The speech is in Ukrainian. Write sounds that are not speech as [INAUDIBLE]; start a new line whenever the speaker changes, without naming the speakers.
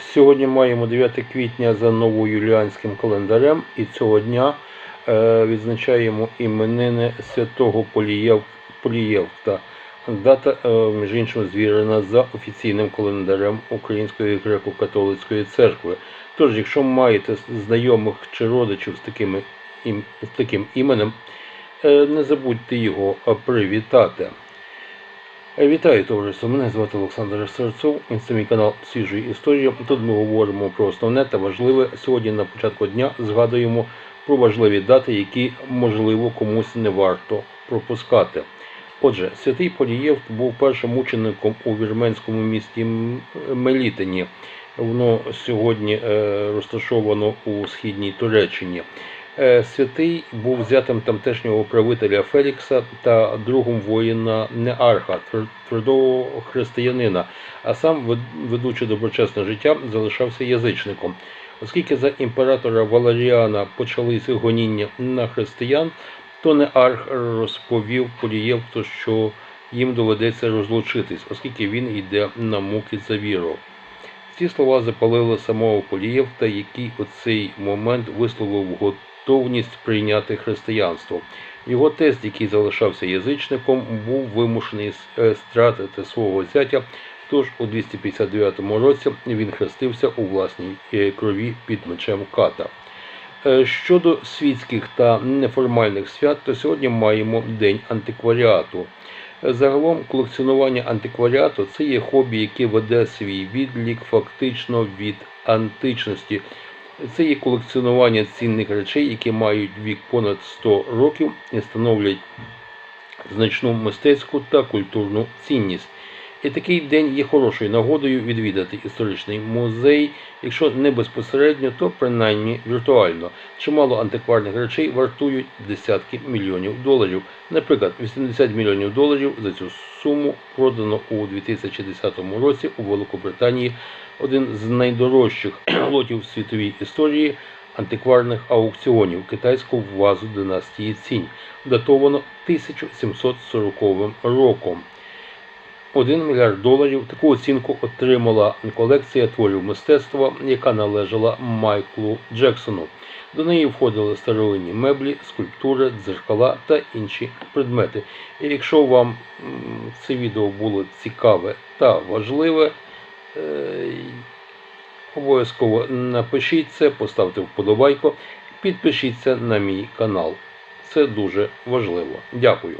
Сьогодні маємо 9 квітня за новоюліанським календарем і цього дня е, відзначаємо іменини святого Полієв, Полієвта. Дата, е, між іншим, звірена за офіційним календарем Української греко-католицької церкви. Тож, якщо маєте знайомих чи родичів з, такими, з таким іменем, е, не забудьте його привітати. Вітаю товариство, мене звати Олександр Серцов, це мій канал Свіжої історії. Тут ми говоримо про основне та важливе. Сьогодні на початку дня згадуємо про важливі дати, які можливо комусь не варто пропускати. Отже, святий Полієв був першим учеником у вірменському місті Мелітині. Воно сьогодні е, розташовано у східній Туреччині. Е, Святий був зятем тамтешнього правителя Фелікса та другом воїна Неарха, твердого християнина, а сам, ведучи доброчесне життя, залишався язичником. Оскільки за імператора Валеріана почалися гоніння на християн, то Неарх розповів Полієвту, що їм доведеться розлучитись, оскільки він йде на муки за віру. Ці слова запалили самого Полієвта, який у цей момент висловив готовність прийняти християнство. Його тесть, який залишався язичником, був вимушений е, стратити свого зятя. Тож у 259 році він хрестився у власній е, крові під мечем ката. Е, Щодо світських та неформальних свят, то сьогодні маємо День антикваріату. Загалом колекціонування антикваріату це є хобі, яке веде свій відлік фактично від античності. Це є колекціонування цінних речей, які мають вік понад 100 років і становлять значну мистецьку та культурну цінність. І такий день є хорошою нагодою відвідати історичний музей, якщо не безпосередньо, то принаймні віртуально. Чимало антикварних речей вартують десятки мільйонів доларів. Наприклад, 80 мільйонів доларів за цю суму продано у 2010 році у Великобританії один з найдорожчих [CLEARS THROAT] лотів в світовій історії антикварних аукціонів китайську вазу династії Цінь, датовано 1740 роком. 1 мільярд доларів таку оцінку отримала колекція творів мистецтва, яка належала Майклу Джексону. До неї входили старовинні меблі, скульптури, дзеркала та інші предмети. І якщо вам це відео було цікаве та важливе, е, обов'язково напишіть це, поставте вподобайку, підпишіться на мій канал. Це дуже важливо. Дякую.